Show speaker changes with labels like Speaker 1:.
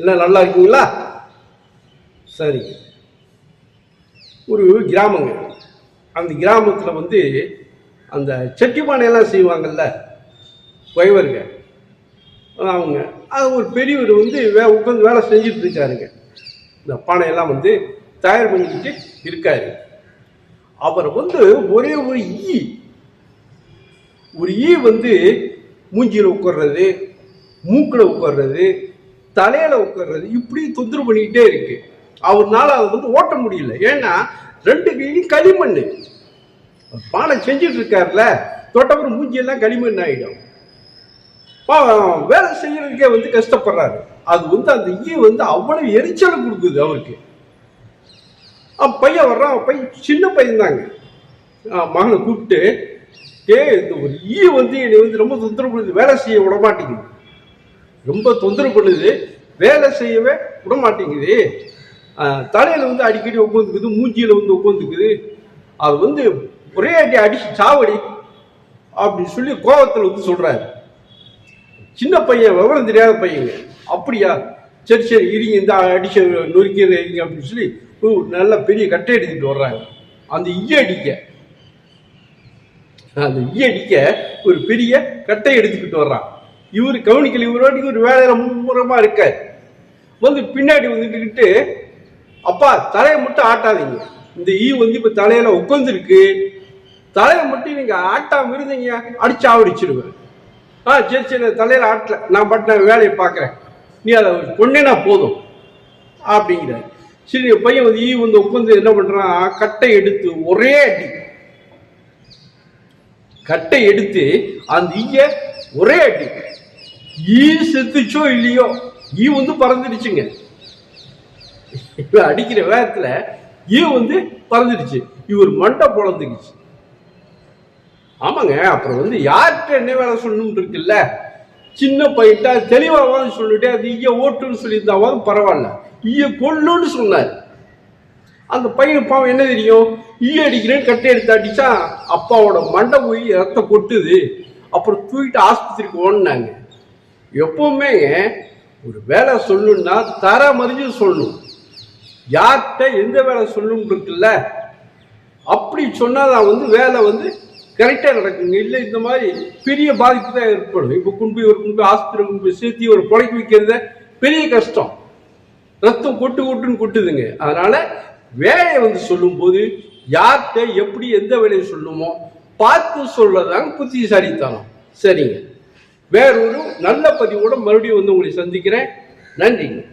Speaker 1: என்ன நல்லா இருக்கீங்களா? சரி. ஒரு கிராமங்க. அந்த கிராமத்தில் வந்து அந்த செட்டிப்பானையெல்லாம் செய்வாங்கல்ல குயவருங்க அவங்க அது ஒரு பெரியவர் வந்து வே உட்காந்து வேலை செஞ்சுட்டு இருக்காருங்க. இந்த பானையெல்லாம் வந்து தயார் பண்ணிக்கிட்டு இருக்காரு. அவர் வந்து ஒரே ஒரு ஈ. ஒரு ஈ வந்து மூஞ்சியில் உட்கார்றது மூக்கில் உட்கார்றது தலையில உட்கார்றது இப்படி தொந்தரவு பண்ணிக்கிட்டே இருக்கு. அவர்னால அதை வந்து ஓட்ட முடியல. ஏன்னா ரெண்டு கையிலும் களிமண் பானை செஞ்சுட்டு இருக்காருல தொட்டப்புறம் மூஞ்சியெல்லாம் களிமண் ஆகிடும் வேலை செய்யறதுக்கே வந்து கஷ்டப்படுறாரு. அது வந்து அந்த ஈ வந்து அவ்வளவு எரிச்சலை கொடுக்குது அவருக்கு. பையன் வர்றான் பையன் சின்ன பையன் தாங்க மகனை கூப்பிட்டு ஏ இந்த ஒரு ஈ வந்து என்னை வந்து ரொம்ப தொந்தரவு பண்ணுது வேலை செய்ய விட மாட்டேங்குது. ரொம்ப தொந்தரவு பண்ணுது. வேலை செய்யவே விட மாட்டேங்குது தலையில் வந்து அடிக்கடி உட்காந்துக்குது மூஞ்சியில் வந்து உட்காந்துக்குது அது வந்து ஒரே அடி அடிச்சு சாவடி அப்படின்னு சொல்லி கோபத்தில் வந்து சொல்கிறாரு சின்ன பையன் விவரம் தெரியாத பையங்க. அப்படியா? சரி சரி இருங்க இந்த அடிச்ச நொறுக்கிற இருங்க அப்படின்னு சொல்லி நல்ல பெரிய கட்டை எடுத்துட்டு வர்றாங்க. அந்த ஈய அடிக்க அந்த ஈய அடிக்க ஒரு பெரிய கட்டை எடுத்துக்கிட்டு வர்றான். இவர் கவனிக்கல இவரோட ஒரு வேலையில மும்முரமா இருக்க வந்து பின்னாடி வந்துட்டுக்கிட்டு அப்பா தலையை மட்டும் ஆட்டாதீங்க. இந்த ஈ வந்து இப்ப தலையில உட்காந்துருக்கு தலையை மட்டும் நீங்க ஆட்டாம இருந்தீங்க அடிச்சு ஆவடிச்சிருவேன். ஆ சரி சரி நான் தலையில ஆட்டல. நான் பட் நான் வேலையை பார்க்குறேன். நீ அதை பொண்ணேனா போதும் அப்படிங்கிறார். சரி பையன் வந்து ஈ வந்து உட்காந்து என்ன பண்றான்? கட்டை எடுத்து ஒரே அடி. கட்டை எடுத்து அந்த ஈய ஒரே அடி. ஈ செத்துச்சோ இல்லையோ? ஈ வந்து பறந்துடுச்சுங்க. அடிக்கிற வேகத்துல ஈ வந்து பறந்துடுச்சு. இவர் மண்டை பொழந்துக்குச்சு. ஆமாங்க அப்புறம் வந்து யார்கிட்ட என்ன வேலை சொல்லணும் இருக்குல்ல? சின்ன பையிட்டா தெளிவாவது சொல்லிட்டு அது ஈய ஓட்டுன்னு சொல்லியிருந்தாவது பரவாயில்ல. ஈய கொல்லுன்னு சொன்னார். அந்த பையன் பாவம் என்ன தெரியும்? ஈ அடிக்கிறேன்னு கட்டை எடுத்து அடிச்சா அப்பாவோட மண்டை போய் ரத்தம் கொட்டுது. அப்புறம் தூக்கிட்டு ஆஸ்பத்திரிக்கு ஓடினாங்க. எப்பவுமே ஒரு வேலை சொல்லணும்னா தர மறிஞ்சு சொல்லணும். யார்கிட்ட எந்த வேலை சொல்லணும் இருக்குல்ல அப்படி சொன்னாதான் வந்து வேலை வந்து கரெக்டாக நடக்குங்க. இல்லை இந்த மாதிரி பெரிய பாதிப்பு தான் ஏற்படும். இப்போ கொண்டு போய் ஒரு குண்டு ஆஸ்பத்திரி கொண்டு போய் சேர்த்து ஒரு புழைக்க வைக்கிறத பெரிய கஷ்டம். ரத்தம் கொட்டு கொட்டுன்னு கொட்டுதுங்க. அதனால வேலையை வந்து சொல்லும்போது யார்கிட்ட எப்படி எந்த வேலையை சொல்லணுமோ பார்த்து சொல்லதாங்க புத்திசாலித்தனம். சரிங்க. வேறொரு நல்ல பதிவோடு மறுபடியும் வந்து உங்களை சந்திக்கிறேன். நன்றிங்க.